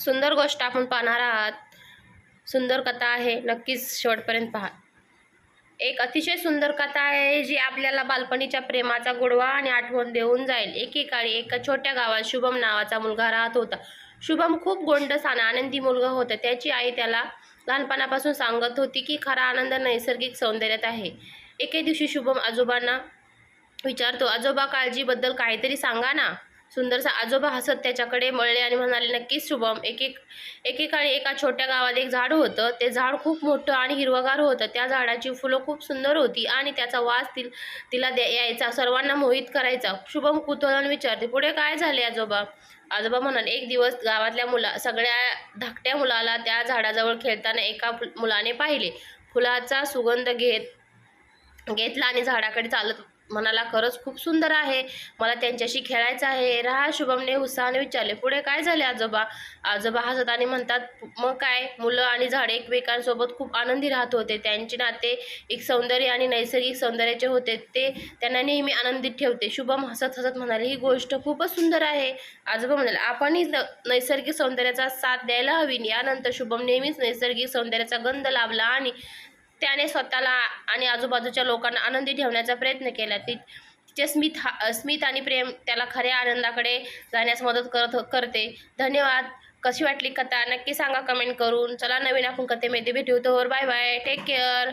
सुंदर गोष्ट आपण पाहणार आहात. सुंदर कथा आहे नक्कीच शेवटपर्यंत पहा. एक अतिशय सुंदर कथा आहे जी आपल्याला बालपणीच्या प्रेमाचा गोडवा आणि आठवण देऊन जाईल. एकेकाळी एका छोट्या गावात शुभम नावाचा मुलगा राहत होता. शुभम खूप गोंडस आणि आनंदी मुलगा होता. त्याची आई त्याला लहानपणापासून सांगत होती की खरा आनंद नैसर्गिक सौंदर्यात आहे. एके दिवशी शुभम आजोबांना विचारतो आजोबा काळजीबद्दल काहीतरी सांगा ना. सुंदरसा आजोबा हसत त्याच्याकडे मळले आणि म्हणाले नक्कीच शुभम. एक एक एकेकाळी एका छोट्या गावात एक झाड होतं. ते झाड खूप मोठं आणि हिरवगार होतं. त्या झाडाची फुलं खूप सुंदर होती आणि त्याचा वास ति तिला द्या यायचा सर्वांना मोहित करायचा. शुभम कुतूहलाने विचारते पुढे काय झाले आजोबा? आजोबा म्हणाले एक दिवस गावातल्या मुला सगळ्या धाकट्या मुलाला त्या झाडाजवळ खेळताना एका मुलाने पाहिले. फुलाचा सुगंध घेत घेतला आणि झाडाकडे चालत म्हणाला खरंच खूप सुंदर आहे. मला त्यांच्याशी खेळायचं आहे. राहा शुभमने उत्साहाने विचारले. पुढे काय झाले आजोबा? आजोबा हसत आणि म्हणतात मग काय? मुलं आणि झाडे एकमेकांसोबत खूप आनंदी राहत होते. त्यांचे नाते एक सौंदर्य आणि नैसर्गिक सौंदर्याचे होते. ते त्यांना नेहमी आनंदित ठेवते. शुभम हसत हसत म्हणाले ही गोष्ट खूपच सुंदर आहे. आजोबा म्हणाले आपणही न- नैसर्गिक सौंदर्याचा साथ द्यायला हवी. यानंतर शुभम नेहमीच नैसर्गिक सौंदर्याचा गंध लाभला आणि त्याने स्वतःला आणि आजूबाजूच्या लोकांना आनंदी ठेवण्याचा प्रयत्न केला. ती तिचे स्मित हा स्मित आणि प्रेम त्याला खऱ्या आनंदाकडे जाण्यास मदत करत करते. धन्यवाद. कशी वाटली कथा? नक्की सांगा कमेंट करून. चला नवीन आपण कथेमध्ये भेटू. तर बाय बाय. Take care